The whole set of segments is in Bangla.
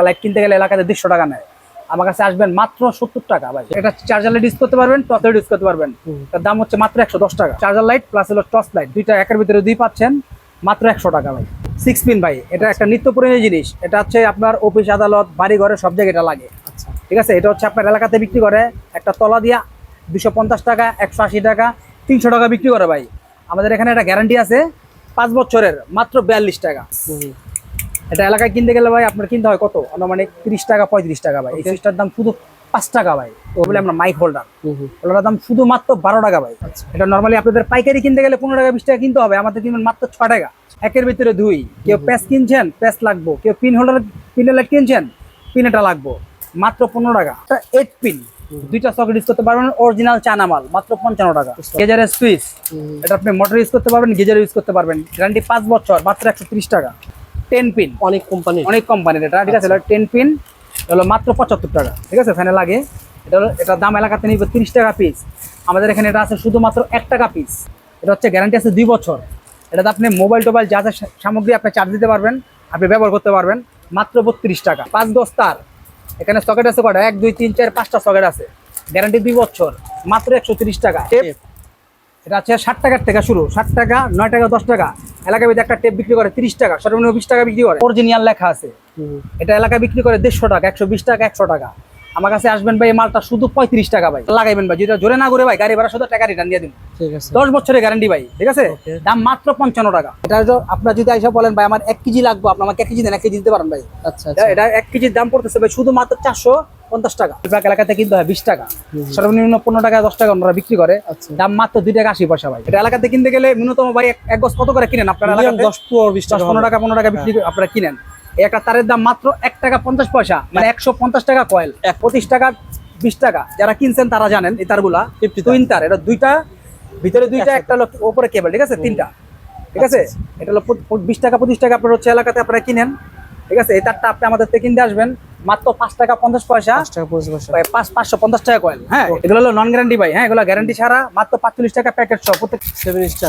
একটা লাইট কিনতে গেলে এলাকাতে দেড়শো টাকা নেয়। আমার কাছে আসবেন মাত্র সত্তর টাকা ভাই। এটা চার্জার লাইট ইউজ করতে পারবেন টর্চ লাইট ইউজ করতে পারবেন। তার দাম হচ্ছে মাত্র একশো দশ টাকা। চার্জার লাইট প্লাস হলো টর্চ লাইট দুইটা একের ভিতরে দুই পাচ্ছেন মাত্র একশো টাকা ভাই। সিক্স পিন ভাই এটা একটা নিত্য প্রয়োজনীয় জিনিস। এটা হচ্ছে আপনার অফিস আদালত বাড়ি ঘরে সব জায়গায় এটা লাগে। আচ্ছা। ঠিক আছে? এটা হচ্ছে আপনার এলাকাতে বিক্রি করে একটা তলা দিয়া দুশো পঞ্চাশ টাকা একশো আশি টাকা তিনশো টাকা বিক্রি করে ভাই। আমাদের এখানে একটা গ্যারান্টি আছে পাঁচ বছরের মাত্র বিয়াল্লিশ টাকা। এটা এলাকায় কিনতে গেলে ভাই আপনার কিনতে হয় কত? মানে তিরিশ টাকা পঁয়ত্রিশ টাকা ভাই। এই. সুইচটার দাম শুধু পাঁচ টাকা ভাই। ও বলে আমরা মাইক হোল্ডার। হোল্ডারের দাম শুধুমাত্র বারো টাকা ভাই। আচ্ছা। এটা নর্মালি আপনাদের পাইকারি কিনতে গেলে পনেরো টাকা বিশ টাকা কিনতে হবে। আমাদের কিনবেন মাত্র ছ টাকা। একের ভিতরে দুই। কেউ প্যাস কিনছেন প্যাস লাগবো। কেউ পিন হোল্ডার পিন লাইট কিনছেন পিন এটা লাগবো। মাত্র পনেরো টাকা। এটা এইট পিন দুইটা সকেট ইউজ করতে পারবেন অরিজিনাল চায়না মাল। মাত্র পঞ্চান্ন টাকা। গেজারের সুইচ এটা আপনি মোটর ইউজ করতে পারবেন গিজার ইউজ করতে পারবেন। গ্যারান্টি পাঁচ বছর মাত্র একশো ত্রিশ টাকা। টেন পিন অনেক কোম্পানি অনেক কোম্পানির এটা ঠিক আছে? টেন পিন হলো মাত্র পঁচাত্তর টাকা ঠিক আছে? ফ্যানে লাগে। এটা হলো এটার দাম এলাকাতে নিবে তিরিশ টাকা পিস আমাদের এখানে এটা আছে শুধুমাত্র এক টাকা পিস এটা হচ্ছে গ্যারান্টি আছে দুই বছর। এটাতে আপনি মোবাইল টোবাইল যা যা সামগ্রী আপনি চার্জ দিতে পারবেন আপনি ব্যবহার করতে পারবেন মাত্র বত্রিশ টাকা। পাঁচ দশ তার এখানে সকেট আছে কটা এক দুই তিন চার পাঁচটা সকেট আছে। গ্যারান্টি দুই বছর মাত্র একশো তিরিশ টাকা। এটা আছে ষাট টাকার থেকে শুরু। ষাট টাকা নয় টাকা দশ টাকা। এলাকায় ভিতরে একটা টেপ বিক্রি করে তিরিশ টাকা সর্বনিম্ন বিশ টাকা বিক্রি করে অরিজিনাল লেখা আছে। এটা এলাকায় বিক্রি করে দেড়শো টাকা একশো বিশ টাকা একশো টাকা। আমার কাছে আসবেন ভাই এই মালটা শুধু পঁয়ত্রিশ টাকা ভাই। লাগাইবেন ভাই যেটা জোরে না করে ভাই গাড়ি ভাড়া শুধু টাকা রিটার্ন দিয়ে দিন ঠিক আছে। দশ বছরের গ্যারান্টি ভাই ঠিক আছে? দাম মাত্র পঞ্চান্ন টাকা। এটা আপনার যদি আইসা বলেন ভাই আমার এক কেজি লাগবে আপনি আমাকে এক কেজি দেন এক কেজি দিতে পারেন ভাই। আচ্ছা এটা- আচ্ছা এক কেজির দাম পড়তেছে ভাই শুধুমাত্র চারশো পঞ্চাশ টাকা। এলাকাতে কিনতে হয় বিশ টাকা। সর্বনিম্ন পনেরো টাকা দশ টাকা ওনারা বিক্রি করে। আচ্ছা। দাম মাত্র দুই টাকা আশি পয়সা ভাই। এটা এলাকাতে কিনতে গেলে ন্যূনতম ভাই এক- গজ কত করে কিনেন আপনার Minimum দশ পনেরো বিশ টাকা পনেরো টাকা পনেরো টাকা বিক্রি করে আপনারা কিনেন। একটা তারের দাম মাত্র টাকা পঞ্চাশ পয়সা মানে একশো পঞ্চাশ টাকা কয়েল এক। পঁচিশ টাকা বিশ টাকা। যারা কিনছেন তারা জানেন এই তারগুলা 50 টুইন তার এটা দুইটা ভিতরে দুইটা একটা হলো ওপরে কেবল ঠিক আছে? তিনটা ঠিক আছে? এটা হলো প- প- বিশ টাকা পঁচিশ টাকা আপনার হচ্ছে এলাকাতে আপনারা কিনেন ঠিক আছে? এই তারটা আপনি আমাদের থেকে কিনতে আসবেন। মাত্র পাঁচ টাকা পঞ্চাশ পয়সা। পাঁচ পঁচিশ পাঁচ পঞ্চাশ টাকা কয়েল হ্যাঁ এগুলো হলো নন গ্যারান্টি ভাই। হ্যাঁ এগুলো গ্যারান্টি ছাড়া মাত্র পাঁচচল্লিশ টাকা প্যাকেট সহ। প্রত্যেক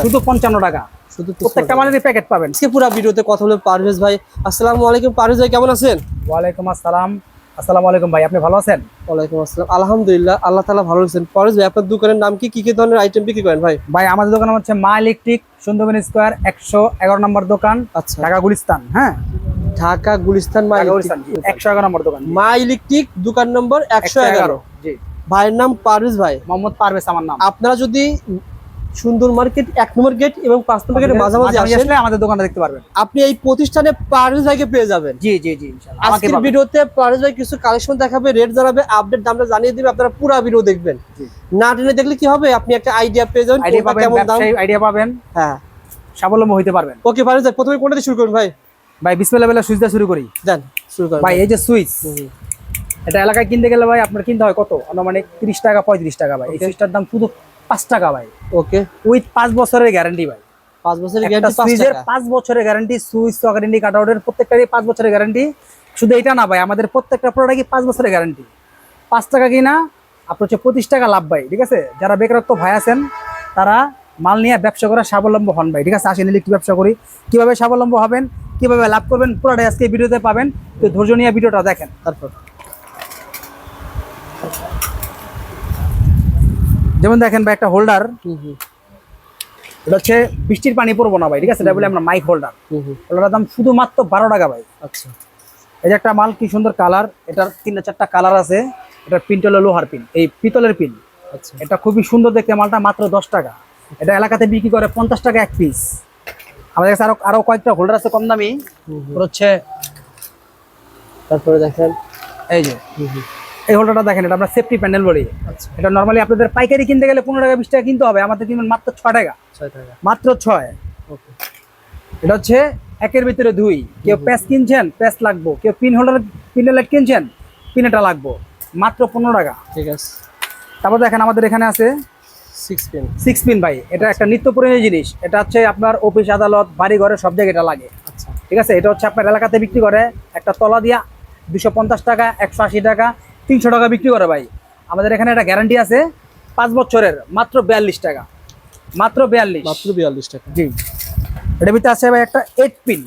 শুধু পঞ্চান্ন টাকা। শুধু প্রত্যেকটা প্যাকেট পাবেন। আজকে পুরো ভিডিওতে কথা বলে পারভেজ ভাই। আসসালামু আলাইকুম পারভেজ ভাই কেমন আছেন? ওয়ালাইকুম আসসালাম। আসসালামু আলাইকুম ভাই আপনি ভালো আছেন? ওয়ালাইকুম আসসালাম। আলহামদুলিল্লাহ আল্লাহ ভালো আছেন পারভেজ ভাই আপনার দোকানের নাম কি? কি কি ধরনের আইটেম বিক্রি করেন ভাই? ভাই আমাদের দোকান হচ্ছে মা ইলেকট্রিক সুন্দরবন স্কোয়ার একশো এগারো নম্বর দোকান আচ্ছা। ঢাকা গুলিস্তান হ্যাঁ? ঢাকা গুলিস্তান মা একশো এগারো নম্বর দোকান মা ইলেকট্রিক দোকান নম্বর একশো এগারো জি। ভাইয়ের নাম পারভেজ ভাই। মোহাম্মদ পারভেজ আমার নাম। আপনারা যদি সুন্দর মার্কেট এক নম্বর গেট এবং পাঁচ নম্বর গেটের মাঝামাঝি আসলে আমাদের দোকানটা দেখতে পারবেন। আপনি এই প্রতিষ্ঠানে পারভেজ ভাইকে পেয়ে যাবেন। জি জি জি আজকের ভিডিওতে পারভেজ ভাই কিছু কালেকশন দেখাবে রেট জানাবে আপডেট দামটা জানিয়ে দিবে আপনারা পুরো ভিডিও দেখবেন। না টেনে দেখলে কি হবে? আপনি একটা আইডিয়া পেয়ে যাবেন আইডিয়া পাবেন কেমন দাম। আইডিয়া পাবেন। হ্যাঁ। স্বাবলম্বী হতে পারবেন। ওকে পারভেজ ভাই প্রথমে কোনটা দিয়ে শুরু করুন ভাই? ভাই বিসমিল্লাহ বেলা সুইচ দিয়ে শুরু করি। দেন শুরু করুন। ভাই এই যে সুইচ। এটা এলাকায় কিনতে গেলে ভাই আপনার কিনতে হয় কত? আনুমানিক তিরিশ টাকা পঁয়ত্রিশ টাকা ভাই। এই সুইচটার দাম শুধু পাঁচ টাকা ভাই। ওকে উইথ পাঁচ বছরের গ্যারান্টি ভাই। পাঁচ বছরের একটা গ্যারান্টি সুইচের পাঁচ বছরের গ্যারান্টি সুইচ ইন্ডিকেটর কাটাউটের প্রত্যেকটারই পাঁচ বছরের গ্যারান্টি শুধু এটা না ভাই আমাদের প্রত্যেকটা প্রোডাক্টই পাঁচ বছরের গ্যারান্টি পাঁচ টাকা কিনা আপনার হচ্ছে পঁচিশ টাকা লাভ ভাই ঠিক আছে? যারা বেকারত্ব ভাই আছেন তারা মাল নিয়ে ব্যবসা করা স্বাবলম্ব হন ভাই ঠিক আছে? আসেন ইলেকট্রিক ব্যবসা করি। কীভাবে স্বাবলম্ব হবেন কীভাবে লাভ করবেন পুরোটাই আজকে ভিডিওতে পাবেন। তো ধৈর্য নিয়ে ভিডিওটা দেখেন। তারপর? যেমন দেখেন ভাই একটা হোল্ডার এটা হচ্ছে বৃষ্টির পানি পড়ব না ভাই ঠিক আছে? এটা বলে আমরা মাইক হোল্ডার হুম হুম। হোল্ডারের দাম শুধুমাত্র বারো টাকা ভাই। আচ্ছা। এই যে একটা মাল কি সুন্দর কালার এটার তিনটা চারটা কালার আছে। এটার পিনটা হলো লোহার পিন এই পিতলের পিন আচ্ছা। এটা খুবই সুন্দর দেখতে মালটা মাত্র দশ টাকা। এটা এলাকাতে বিক্রি করে পঞ্চাশ টাকা এক পিস আমাদের কাছে আরও আরও কয়েকটা হোল্ডার আছে কম দামি। হচ্ছে তারপরে দেখেন। এই যে। এই হোল্ডারটা দেখেন এটা আমরা সেফটি প্যানেল বলি। আচ্ছা। এটা নর্মালি আপনাদের পাইকারি কিনতে গেলে পনেরো টাকা বিশ টাকা কিনতে হবে। আমাদের কিনবেন মাত্র ছয় টাকা। মাত্র ছয়। এটা হচ্ছে একের ভিতরে দুই। কেউ প্যাস কিনছেন প্যাস লাগবো। কেউ পিন হোল্ডার পিন লাইট কিনছেন পিন এটা লাগবো। মাত্র পনেরো টাকা। ঠিক আছে। তারপর দেখেন আমাদের এখানে আছে সিক্স পেন সিক্স পিন ভাই। এটা একটা নিত্য প্রয়োজনীয় জিনিস। এটা হচ্ছে আপনার অফিস আদালত বাড়ি ঘরে সব জায়গায় এটা লাগে। আচ্ছা। ঠিক আছে? এটা হচ্ছে আপনার এলাকাতে বিক্রি করে। একটা তলা দিয়া দুশো পঞ্চাশ টাকা একশো আশি টাকা তিনশো টাকা বিক্রি করে ভাই। আমাদের এখানে একটা গ্যারান্টি আছে পাঁচ বছরের মাত্র বিয়াল্লিশ টাকা। মাত্র বিয়াল্লিশ। মাত্র বিয়াল্লিশ টাকা। জি। এটার ভিতরে আছে ভাই একটা এইট পিন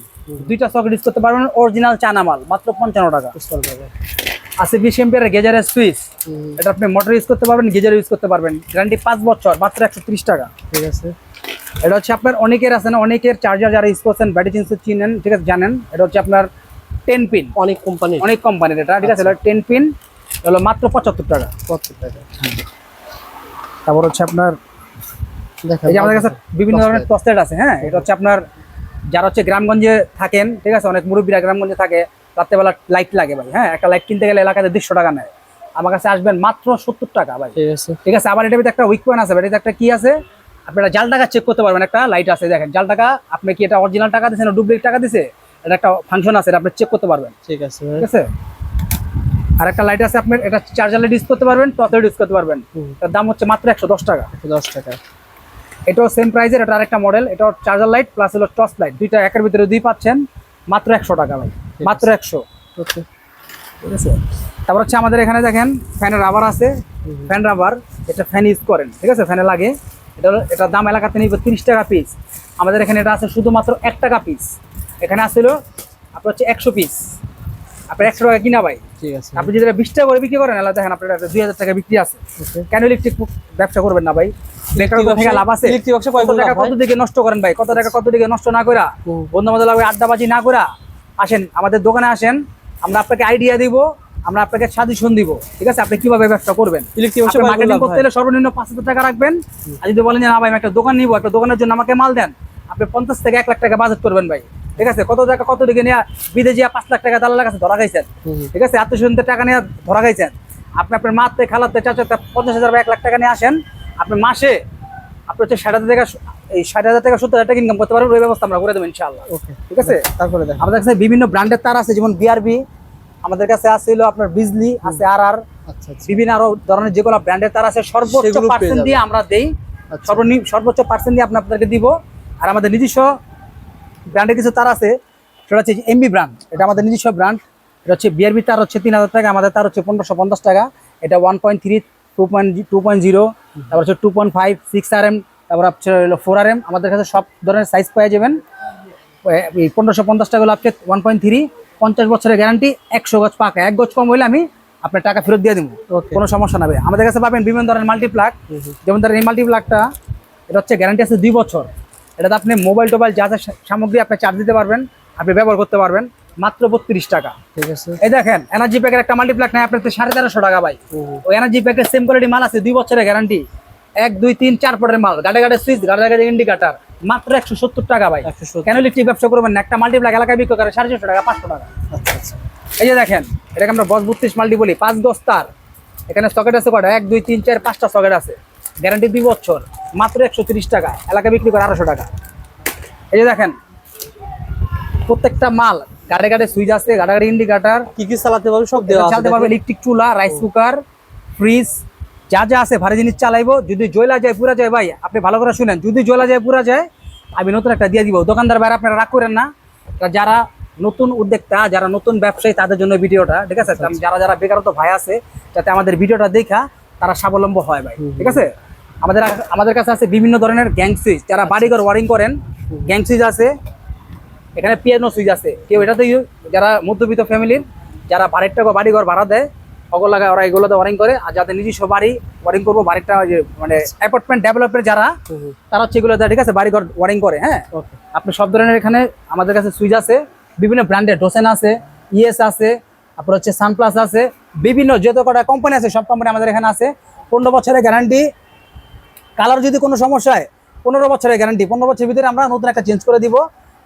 দুইটা সকেট ইউজ করতে পারবেন অরিজিনাল চানা মাল মাত্র পঞ্চান্ন টাকা। আছে বিশ এম্পিয়ারের গেজারের সুইচ এটা আপনি মোটর ইউজ করতে পারবেন গেজার ইউজ করতে পারবেন। গ্যারান্টি পাঁচ বছর মাত্র একশো ত্রিশ টাকা। ঠিক আছে। এটা হচ্ছে আপনার অনেকের আছে না অনেকের চার্জার যারা ইউজ করছেন ব্যাটারি জিনিস চিনেন ঠিক আছে জানেন। এটা হচ্ছে আপনার টেন পিন অনেক কোম্পানি অনেক কোম্পানির এটা ঠিক আছে টেন পিন হলো মাত্র পঁচাত্তর টাকা। কত টাকা। তারপর হচ্ছে আপনার এই যে আমাদের কাছে বিভিন্ন ধরনের টস্টেড আছে হ্যাঁ? এটা হচ্ছে আপনার যারা হচ্ছে গ্রামগঞ্জে থাকেন ঠিক আছে? অনেক মুরব্বীরা গ্রামগঞ্জে থাকে রাত্রেবেলা লাইট লাগে ভাই হ্যাঁ? একটা লাইট কিনতে গেলে এলাকাতে দেড়শো টাকা নেয়। আমার কাছে আসবেন মাত্র সত্তর টাকা ভাই। ঠিক আছে। আবার ভিতরে একটা উইক পয়েন্ট আছে এটা একটা কি আছে? আপনারা জাল টাকা চেক করতে পারবেন একটা লাইট আছে দেখেন। জাল টাকা আপনি কি এটা অরিজিনাল টাকা দিচ্ছেন ডুপ্লিকেট টাকা দিছে? এটা একটা ফাংশন আছে এটা আপনি চেক করতে পারবেন। ঠিক আছে ঠিক আছে? আর একটা লাইট আছে আপনার এটা চার্জার লাইট ইউজ করতে পারবেন টর্চ লাইট ইউজ করতে পারবেন। এটার দাম হচ্ছে মাত্র একশো দশ টাকা। দশ টাকা। এটাও সেম প্রাইসের এটা আরেকটা মডেল এটাও চার্জার লাইট প্লাস হলো টর্চ লাইট দুইটা একের ভিতরে দুই পাচ্ছেন মাত্র একশো টাকা ভাই মাত্র একশো। ঠিক আছে? তারপর হচ্ছে আমাদের এখানে দেখেন ফ্যানের রাবার আছে। ফ্যান রাবার এটা ফ্যান ইউজ করেন ঠিক আছে? ফ্যানে লাগে। এটা হলো- এটার দাম এলাকাতে নিবে তিরিশ টাকা পিস আমাদের এখানে এটা আছে শুধুমাত্র এক টাকা পিস এখানে আসছিল আপনার হচ্ছে একশো পিস আপনার একশো টাকা কিনা ভাই? ঠিক আছে। আপনি যদি বিশ টাকা করে বিক্রি করেন দেখেন আপনার দুই হাজার টাকা বিক্রি আছে। কেন ইলেকট্রিক ব্যবসা করবেন না ভাই? লাভ আছে? কত দিকে নষ্ট করেন ভাই? কত টাকা কত দিকে নষ্ট না করা বন্ধু বান্ধব আড্ডাবাজি না করা আসেন আমাদের দোকানে আসেন আমরা আপনাকে আইডিয়া দিব আমরা আপনাকে সাজেশন দিব। ঠিক আছে? আপনি কীভাবে ব্যবসা করবেন? মার্কেটিং করতে? হলে সর্বনিম্ন পাঁচ হাজার টাকা রাখবেন। আর যদি বলেন যে না ভাই আমি একটা দোকান নিবো একটা দোকানের জন্য আমাকে মাল দেন। আপনি পঞ্চাশ থেকে এক লাখ টাকা বাজেট করবেন ভাই। ঠিক আছে? কত টাকা কত দিকে নিয়ে বিদেশে পাঁচ লাখ টাকা দালালের কাছে ধরা খাইছেন? ঠিক আছে? আত্মীয় টাকা নিয়ে ধরা খাইছেন। আপনি আপনার মাতে খালাতে চাচাতে পঞ্চাশ হাজার বা এক লাখ টাকা নিয়ে আসেন। আপনি মাসে আপনি হচ্ছে ষাট হাজার টাকা এই ষাট হাজার টাকা সত্তর হাজার টাকা ইনকাম করতে পারবেন ওই ব্যবস্থা আমরা করে দেবো ইনশাআল্লাহ। ঠিক আছে? তারপরে আমাদের কাছে বিভিন্ন ব্র্যান্ডের তার আছে যেমন বিআরবি আমাদের কাছে আছে হলো আপনার বিজলি আছে আর আর আচ্ছা আচ্ছা। বিভিন্ন আরও ধরনের যেগুলো ব্র্যান্ডের তার আছে সর্বোচ্চ পার্সেন্ট দিয়ে আমরা দেই। আচ্ছা। সর্বনিম্ন সর্বোচ্চ পার্সেন্ট দিয়ে আপনি আপনাদেরকে দিব। আর আমাদের নিজস্ব ব্র্যান্ডের কিছু তার আছে সেটা হচ্ছে এমবি ব্র্যান্ড এটা আমাদের নিজস্ব ব্র্যান্ড এটা হচ্ছে বিআরবি তার হচ্ছে তিন হাজার টাকা আমাদের তার হচ্ছে পনেরোশো পঞ্চাশ টাকা এটা one point three two point two point zero তারপর হচ্ছে two point five six R M তারপর হচ্ছে হলো ফোর আর এম আমাদের কাছে সব ধরনের সাইজ পেয়ে যাবেন। এই পনেরোশো পঞ্চাশ টাকা হলো আপনি ওয়ান পয়েন্ট থ্রি পঞ্চাশ বছরের গ্যারান্টি একশো গজ পাকা এক গজ কম হলে আমি আপনার টাকা ফেরত দিয়ে দেবো কোনো সমস্যা না হবে আমাদের কাছে পাবেন বিভিন্ন ধরনের মাল্টিপ্লাক যেমন ধরেন এই মাল্টিপ্লাকটা এটা হচ্ছে গ্যারান্টি আছে দুই বছর। এটাতে আপনি মোবাইল টোবাইল যা যা সামগ্রী আপনি চার্জ দিতে পারবেন আপনি ব্যবহার করতে পারবেন মাত্র বত্রিশ টাকা। ঠিক আছে। এই দেখেন এনার্জি প্যাকের একটা মাল্টিপ্লাক নেয় আপনার তো সাড়ে তেরোশো টাকা ভাই। ওই এনার্জি প্যাকের সেম কোয়ালিটি মাল আছে দুই বছরের গ্যারান্টি এক দুই তিন চার পটের মাল গাড়ে গাড়ে সুইচ গাড়ে গাড়ে ইন্ডিকেটার মাত্র একশো সত্তর টাকা ভাই। কেন ইলেকট্রিক ব্যবসা করবেন না? একটা মাল্টিপ্লাক এলাকায় বিক্রি করে সাড়ে ছশো টাকা পাঁচশো টাকা। আচ্ছা আচ্ছা। এই যে দেখেন এটাকে আমরা বস বত্রিশ মাল্টি বলি পাঁচ দশ তার। এখানে সকেট আছে কটা এক দুই তিন চার পাঁচটা সকেট আছে। গ্যারান্টি দুই বছর। মাত্র একশো তিরিশ টাকা। এলাকা বিক্রি করে আড়াইশো টাকা। এই যে দেখেন প্রত্যেকটা মাল গাড়ে গাড়ে সুইচ আছে গাড়ে গাড়ে ইন্ডিকেটার কি কি চালাতে পারবে সব দেওয়া চালাতে পারবে ইলেকট্রিক চুলা রাইস কুকার ফ্রিজ যা যা আছে ভারী জিনিস চালাইবো। যদি জয়লা যায় পুরা যায় ভাই আপনি ভালো করে শুনেন। যদি জয়লা যায় পুরা যায় আমি নতুন একটা দিয়ে দিব। দোকানদার বাইরে আপনারা রাগ করেন না। যারা নতুন উদ্যোক্তা যারা নতুন ব্যবসায়ী তাদের জন্য ভিডিওটা ঠিক আছে। যারা যারা বেকারত্ব ভাই আছে যাতে আমাদের ভিডিওটা দেখা তারা স্বাবলম্ব হয় ভাই ঠিক আছে? আমাদের আমাদের কাছে আছে বিভিন্ন ধরনের গ্যাং সুইচ যারা বাড়িঘর ওয়ারিং করেন গ্যাং সুইচ আছে এখানে পিয়ানো সুইচ আছে। কেউ এটাতে যারা মধ্যবিত্ত ফ্যামিলির যারা বাড়ির টাকা বাড়িঘর ভাড়া দেয় অগল লাগায় ওরা এগুলোতে ওয়ারিং করে। আর যাদের নিজস্ব বাড়ি ওয়ারিং করব বাড়িটা মানে অ্যাপার্টমেন্ট ডেভেলপের যারা তারা হচ্ছে এগুলো ঠিক আছে বাড়িঘর ওয়ারিং করে হ্যাঁ? আপনি সব ধরনের এখানে আমাদের কাছে সুইচ আছে। বিভিন্ন ব্র্যান্ডের ডোসেন আছে ইএস আছে তারপর হচ্ছে সানপ্লাস আছে। বিভিন্ন যত কটা কোম্পানি আছে সব কোম্পানি আমাদের এখানে আছে। পনেরো বছরের গ্যারান্টি কালার যদি কোনো সমস্যা হয় পনেরো বছরের গ্যারান্টি পনেরো বছরের ভিতরে আমরা নতুন একটা চেঞ্জ করে দিব।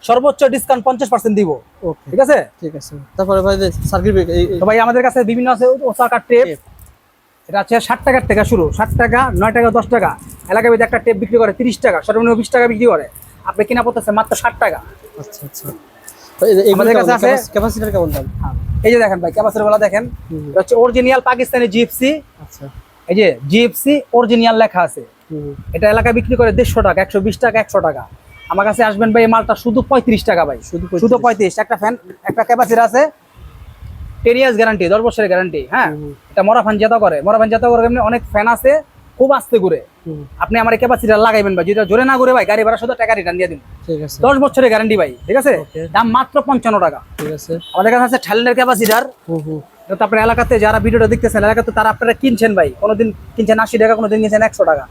সর্বোচ্চ ডিসকাউন্ট পঞ্চাশ পার্সেন্ট দিব। ওকে ঠিক আছে? ঠিক আছে। তারপরে ভাই সার্কিট ভাই আমাদের কাছে বিভিন্ন আছে ওসাকা টেপ এটা আছে ষাট টাকার থেকে শুরু। ষাট টাকা নয় টাকা দশ টাকা। এলাকায় ভিতরে একটা টেপ বিক্রি করে তিরিশ টাকা সর্বনিম্ন বিশ টাকা বিক্রি করে। আপনি কিনা পড়তেছে মাত্র ষাট টাকা। আচ্ছা আচ্ছা। এই- আমাদের কাছে আছে- ক্যাপাসিটার কেমন দাম? হ্যাঁ। এই যে দেখেন ভাই ক্যাপাসিটি বলা দেখেন। হচ্ছে অরিজিনাল পাকিস্তানি জিএফসি আচ্ছা। এই যে জিএফসি অরিজিনাল লেখা আছে। এটা এলাকায় বিক্রি করে দেড়শো টাকা একশো বিশ টাকা একশো টাকা। আমার কাছে আসবেন ভাই এই মালটা শুধু পঁয়ত্রিশ টাকা ভাই। শুধু শুধু পঁয়ত্রিশ একটা ফ্যান একটা ক্যাপাসিটি আছে। টেন ইয়ার্স গ্যারান্টি দশ বছরের গ্যারান্টি হ্যাঁ? এটা মরা ফ্যান জেতা করে মরা ফ্যান জেতা করে এমনি অনেক ফ্যান আছে খুব আস্তে ঘুরে। আপনি আমার ক্যাপাসিটার লাগাইবেন ভাই যেটা জোরে না ঘুরে ভাই গাড়ি ভাড়া শুধু টাকা রিটার্ন দিয়ে দিন। ঠিক আছে। দশ বছরের গ্যারান্টি ভাই ঠিক আছে? দাম মাত্র পঞ্চান্ন টাকা। ঠিক আছে। আমাদের কাছে আছে ঠ্যালেন্টের ক্যাপাসিটার আপনার এলাকাতে যারা ভিডিওটা দেখতেছেন এলাকাতে তারা আপনারা কিনছেন ভাই। কোনোদিন কিনছেন আশি টাকা কোনোদিন কিনছেন একশো টাকা।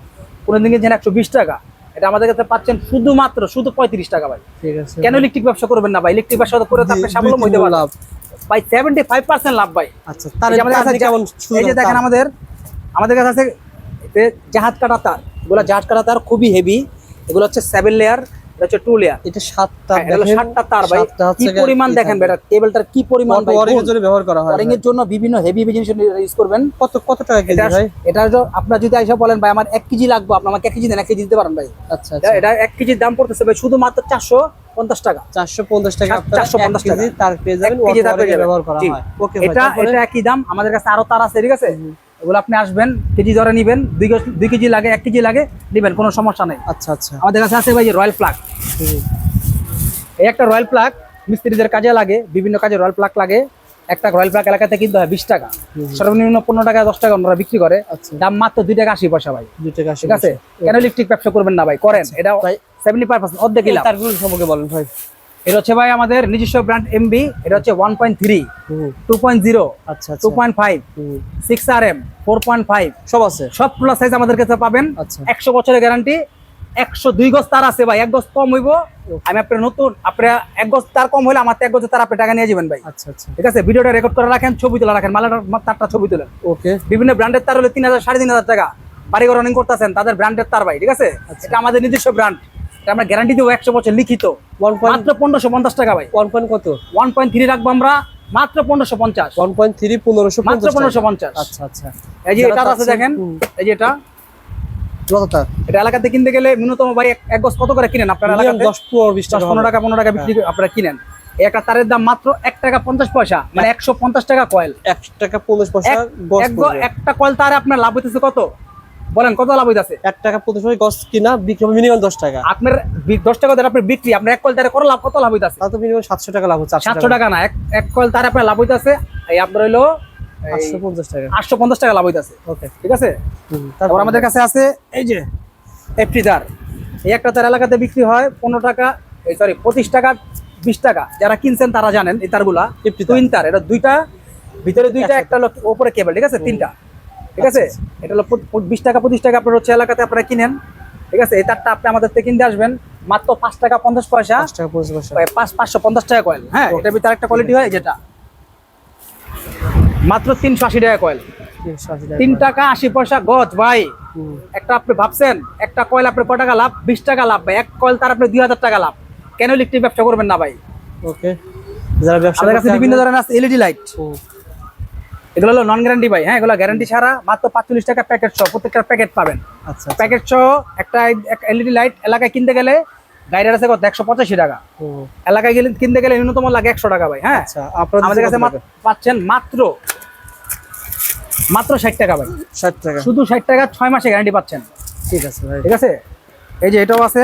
কোনোদিন কিনছেন একশো বিশ টাকা? এটা আমাদের কাছে পাচ্ছেন শুধুমাত্র শুধু পঁয়ত্রিশ টাকা ভাই। ঠিক আছে। কেন ইলেকট্রিক ব্যবসা করবেন না ভাই? ইলেকট্রিক ব্যবসা করে তো আপনি হইতে পারবেন লাভ। ভাই সেভেন্টি ফাইভ পার্সেন্ট লাভ ভাই। আচ্ছা তার এই যে দেখেন আমাদের আমাদের কাছে আছে জাহাজ কাটা তার এগুলো জাহাজ কাটা তার খুবই হেভি এগুলো হচ্ছে সেভেন লেয়ার এটা হচ্ছে টু লেয়ার এটা সাতটা এটা হলো দেখেন, সাতটা তার ভাই। কি পরিমাণ দেখেন বেটা কেবলটার কি পরিমাণ কত ওয়ারিং এর জন্য ব্যবহার করা হয় এর জন্য বিভিন্ন হেভি হেভি জিনিস ইউজ করবেন। কত কত টাকা কেজি ভাই? এটা আপনার যদি আইসা বলেন ভাই আমার এক কেজি লাগবে আপনি আমাকে এক কেজি দেন এক কেজি দিতে পারেন ভাই। আচ্ছা এটা- আচ্ছা। এক কেজির দাম পড়তেছে ভাই শুধুমাত্র চারশো পঞ্চাশ টাকা। চারশো পঞ্চাশ টাকা চার- আপনারা 450 এক কেজি টাকা। তার পেয়ে যাবেন। ব্যবহার করা হয়। ওকে এটা এটা একই দাম আমাদের কাছে আরও তার আছে ঠিক আছে? এগুলো আপনি আসবেন কেজি ধরে নিবেন দুই কেজি- দুই কেজি লাগে এক কেজি লাগে নিবেন কোনো সমস্যা নেই। আচ্ছা আচ্ছা। আমাদের কাছে আছে ভাই রয়্যাল প্লাগ। এই একটা রয়্যাল প্লাগ মিস্ত্রিদের কাজে লাগে বিভিন্ন কাজে রয়্যাল প্লাগ লাগে। একটা রয়্যাল প্লাগ এলাকাতে কিনতে হয় বিশ টাকা। সর্বনিম্ন পনেরো টাকা দশ টাকা ওনারা বিক্রি করে। আচ্ছা। দাম মাত্র দুই টাকা আশি পয়সা ভাই। দুই টাকা আশি ঠিক আছে। কেন ইলেকট্রিক ব্যবসা করবেন না ভাই? করেন। এটা সেভেন্টি ফাইভ পার্সেন্ট অর্ধেক তারগুলো সম্পর্কে বলেন ভাই। এটা হচ্ছে ভাই আমাদের নিজস্ব ব্র্যান্ড এমবি এটা হচ্ছে one point three two point zero আচ্ছা টু আচ্ছা point five six R M four point five সব আছে? সব প্লাস সাইজ আমাদের কাছে পাবেন। আচ্ছা। একশো বছরের গ্যারান্টি একশো দুই গজ তার আছে ভাই এক গজ কম হইব। আমি আপনার নতুন আপনার এক গজ তার কম হলে আমার এক গজ তার আপনি টাকা নিয়ে যাবেন ভাই। আচ্ছা আচ্ছা। ঠিক আছে? ভিডিওটা রেকর্ড করে রাখেন ছবি তোলা রাখেন মালাটার তারটা ছবি তোলেন ওকে। বিভিন্ন ব্র্যান্ডের তার হলে তিন হাজার সাড়ে তিন হাজার টাকা বাড়িঘর রানিং করতেছেন তাদের ব্র্যান্ডের তার ভাই ঠিক আছে? এটা আমাদের নিজস্ব ব্র্যান্ড আমরা গ্যারান্টি দেবো একশো বছর লিখিত। মাত্র পনেরোশো পঞ্চাশ টাকা ভাই। ওয়ান পয়েন্ট কত? ওয়ান পয়েন্ট থ্রি রাখব আমরা মাত্র পনেরোশো পঞ্চাশ। ওয়ান পয়েন্ট থ্রি পনেরোশো মাত্র পনেরোশো পঞ্চাশ। আচ্ছা আচ্ছা। এই যে এটা আছে দেখেন এই যে এটা। কতটা? এটা এলাকাতে কিনতে গেলে ন্যূনতম ভাই এক- এক কত করে কিনেন আপনার মিনিমাম এলাকাতে? দশ পনেরো বিশ টাকা পনেরো টাকা পনেরো টাকা বিক্রি আপনারা কিনেন। এই একটা তারের দাম মাত্র এক টাকা পঞ্চাশ পয়সা মানে একশো পঞ্চাশ টাকা কয়েল। এক টাকা পঞ্চাশ পয়সা এক- গজ এক গ- পড়বে। একটা কয়েল তারে আপনার লাভ হইতেছে কত? বলেন কত লাভ হইতেছে? এক টাকা পয়সা গজ কিনা বিক্রি হবে মিনিমাম দশ টাকা। আপনার দশ টাকা ধরে আপনার বিক্রি আপনার এক কয়েল তারে কত লাভ কত লাভ হইতেছে? তা তো মিনিমাম সাতশো টাকা লাভ হচ্ছে সাতশো টাকা না এক কয়েল তারে আপনার লাভ হইতেছে এই আপনার হইল আটশো পঞ্চাশ টাকা। আটশো পঞ্চাশ টাকা লাভ হইতেছে। ওকে। ঠিক আছে? তারপর আমাদের কাছে আছে এই যে এফটি তার এই একটা তার এলাকাতে বিক্রি হয় পনেরো টাকা এই সরি পঁচিশ টাকা বিশ টাকা। যারা কিনছেন তারা জানেন এই তারগুলা। FT তার। এটা দুইটা ভিতরে দুইটা একটা ওপরে কেবল ঠিক আছে? তিনটা। ঠিক আছে? এটা হলো বিশ টাকা পঁচিশ টাকা আপনার হচ্ছে এলাকাতে আপনারা কিনেন। ঠিক আছে? এই তারটা আপনি আমাদের থেকে কিনতে আসবেন। মাত্র পাঁচ টাকা পঞ্চাশ পয়সা। পাঁচ পাঁচশো পঞ্চাশ টাকা কয়েল হ্যাঁ এটার ভিতরে একটা কোয়ালিটি হয় যেটা। মাত্র তিনশো আশি টাকা কয়েল তিন টাকা আশি পয়সা গজ ভাই। একটা আপনি ভাবছেন একটা কয়েল আপনার ক টাকা লাভ? বিশ টাকা লাভ ভাই। এক কয়েল তার আপনি দুই হাজার টাকা লাভ। কেন ইলেকট্রিক ব্যবসা করবেন না ভাই? ওকে যারা ব্যবসা আমাদের কাছে বিভিন্ন ধরনের আছে এলইডি লাইট এগুলো হলো নন গ্যারান্টি ভাই হ্যাঁ এগুলো গ্যারান্টি ছাড়া মাত্র পাঁচচল্লিশ টাকা প্যাকেট সহ প্রত্যেকটা প্যাকেট পাবেন। আচ্ছা আচ্ছা, প্যাকেট সহ একটা এলইডি লাইট এলাকায় কিনতে গেলে গাড়ির আছে কত? একশো পঁচাশি টাকা। এলাকায় গেলে কিনতে গেলে ন্যূনতম লাগে একশো টাকা ভাই হ্যাঁ? আচ্ছা আমাদের কাছে পাচ্ছেন মাত্র মাত্র ষাট টাকা ভাই। ষাট টাকা। শুধু ষাট টাকা ছয় মাসে গ্যারান্টি পাচ্ছেন। ঠিক আছে ভাই। ঠিক আছে? এই যে এটাও আছে।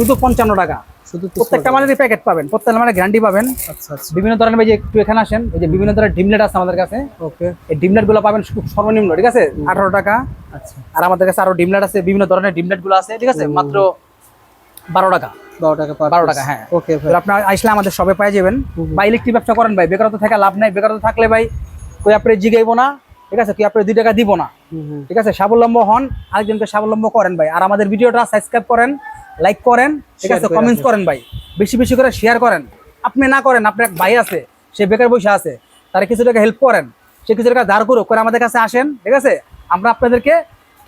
শুধু পঞ্চান্ন টাকা। শুধু প্রত্যেকটা মালেরই প্যাকেট পাবেন প্রত্যেকটা গ্যারান্টি পাবেন। আচ্ছা আচ্ছা। বিভিন্ন ধরনের যে একটু এখানে আসেন এই যে বিভিন্ন ধরনের ডিমলেট আছে আমাদের কাছে। ওকে। এই ডিমলেটগুলো পাবেন খুব সর্বনিম্ন ঠিক আছে? আঠারো টাকা। আচ্ছা। আর আমাদের কাছে আরও ডিমলেট আছে বিভিন্ন ধরনের ডিমলেটগুলো আছে ঠিক আছে? মাত্র বারো টাকা। বারো টাকা বারো টাকা, হ্যাঁ। ওকে ভাই। আপনার আসলে আমাদের সবে পাই যাবেন। বা ইলেকট্রিক ব্যবসা করেন ভাই বেকারত্ব থেকে লাভ নাই বেকারত্ব থাকলে ভাই কই আপনি জিগাইবো না ঠিক আছে? কি আপনি দুই টাকা দিব না। ঠিক আছে? স্বাবলম্ব হন আরেকজনকে স্বাবলম্ব করেন ভাই। আর আমাদের ভিডিওটা সাবস্ক্রাইব করেন লাইক করেন ঠিক আছে? কমেন্টস করেন ভাই। বেশি বেশি করে শেয়ার করেন। আপনি না করেন আপনার এক ভাই আছে সে বেকার বসে আছে তার কিছু টাকা হেল্প করেন সে কিছু টাকা ধার করুক করে আমাদের কাছে আসেন ঠিক আছে? আমরা আপনাদেরকে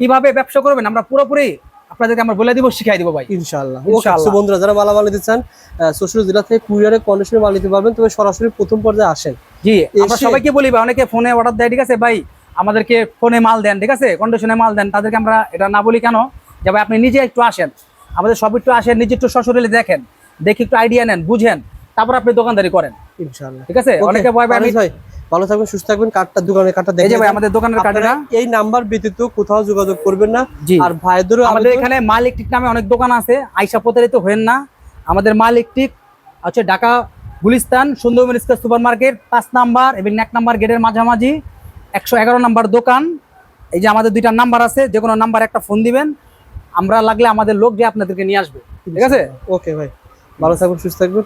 কীভাবে ব্যবসা করবেন আমরা পুরোপুরি আপনাদেরকে আমরা বলে দিব শিখাই দিব ভাই। ইনশাআল্লাহ। ইনশাআল্লাহ। বন্ধুরা যারা মালামাল নিতে চান শ্বশুর জেলা থেকে কুরিয়ারে কন্ডিশনে মাল নিতে পারবেন তবে সরাসরি প্রথম পর্যায়ে আসেন। জি আমরা সবাইকে বলি ভাই অনেকে ফোনে অর্ডার দেয় ঠিক আছে? ভাই আমাদেরকে ফোনে মাল দেন ঠিক আছে? কন্ডিশনে মাল দেন তাদেরকে আমরা এটা না বলি কেন? যে ভাই আপনি নিজে একটু আসেন। আমাদের সব একটু আসেন নিজে একটু সশরীরে দেখেন দেখে একটু আইডিয়া নেন বুঝেন তারপর আপনি দোকানদারি করেন। ইনশাআল্লাহ। ঠিক আছে? অনেকে ভয় পায় ভালো থাকবেন সুস্থ থাকবেন কার্ডটা দোকানের কার্ডটা দেখে ভাই আমাদের দোকানের কার্ডটা এই নাম্বার ব্যতীত কোথাও যোগাযোগ করবেন না। আর ভাইদেরও আমাদের এখানে মাল ইলেকট্রিক নামে অনেক দোকান আছে আইসা প্রতারিত হয়েন না। আমাদের মাল ইলেকট্রিক আছে Dhaka Gulistan Sundarban square super market পাঁচ নাম্বার এবং এক নাম্বার গেটের মাঝামাঝি। একশো এগারো নাম্বার দোকান। এই যে আমাদের দুইটা নাম্বার আছে, যে কোনো নাম্বার একটা ফোন দিবেন। আমরা লাগলে আমাদের লোক গিয়ে আপনাদেরকে নিয়ে আসবে। ঠিক আছে? ওকে ভাই, ভালো থাকবেন, সুস্থ থাকবেন।